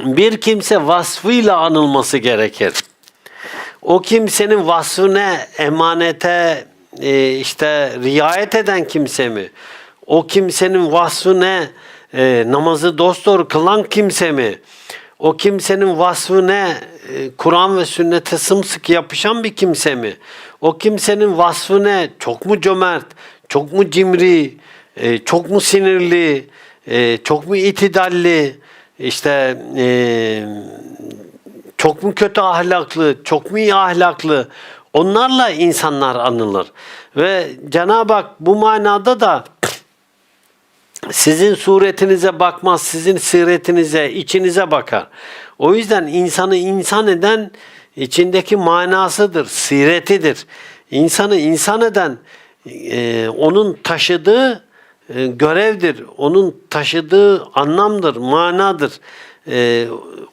bir kimse vasfıyla anılması gerekir. O kimsenin vasfı ne? Emanete e, işte riayet eden kimse mi? O kimsenin vasfı ne? E, namazı dosdoğru kılan kimse mi? O kimsenin vasfı ne? E, Kur'an ve sünnete sımsıkı yapışan bir kimse mi? O kimsenin vasfı ne? Çok mu cömert? Çok mu cimri? E, çok mu sinirli? E, çok mu itidalli? İşte e, çok mu kötü ahlaklı, çok mu iyi ahlaklı? Onlarla insanlar anılır. Ve Cenab-ı Hak bu manada da sizin suretinize bakmaz, sizin siretinize, içinize bakar. O yüzden insanı insan eden içindeki manasıdır, siretidir. İnsanı insan eden e, onun taşıdığı e, görevdir, onun taşıdığı anlamdır, manadır. E,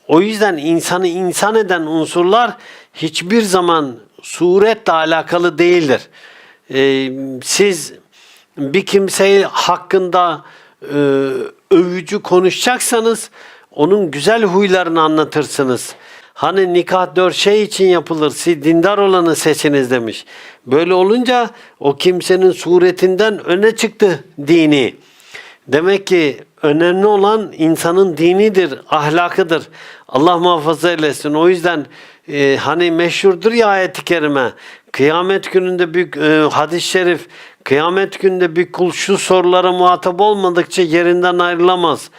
o yüzden insanı insan eden unsurlar hiçbir zaman suretle alakalı değildir. E, siz bir kimseyi hakkında övücü konuşacaksanız onun güzel huylarını anlatırsınız. Hani nikah dört şey için yapılır. Siz dindar olanı seçiniz demiş. Böyle olunca o kimsenin suretinden öne çıktı dini. Demek ki önemli olan insanın dinidir, ahlakıdır. Allah muhafaza eylesin. O yüzden e, hani meşhurdur ya ayet-i kerime. Kıyamet gününde bir e, hadis-i şerif. Kıyamet gününde bir kul şu sorulara muhatap olmadıkça yerinden ayrılamaz.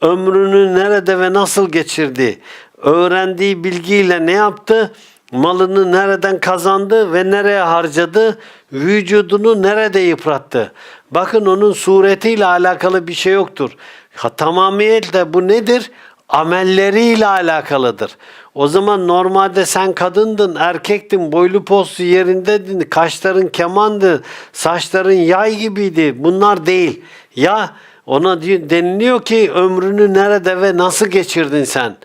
Ömrünü nerede ve nasıl geçirdi? Öğrendiği bilgiyle ne yaptı? Malını nereden kazandı ve nereye harcadı? Vücudunu nerede yıprattı? Bakın onun suretiyle alakalı bir şey yoktur. Ha, tamamiyetle bu nedir? amelleriyle alakalıdır. O zaman normalde sen kadındın, erkektin, boylu postu yerindeydin, kaşların kemandı, saçların yay gibiydi. Bunlar değil. Ya ona deniliyor ki ömrünü nerede ve nasıl geçirdin sen?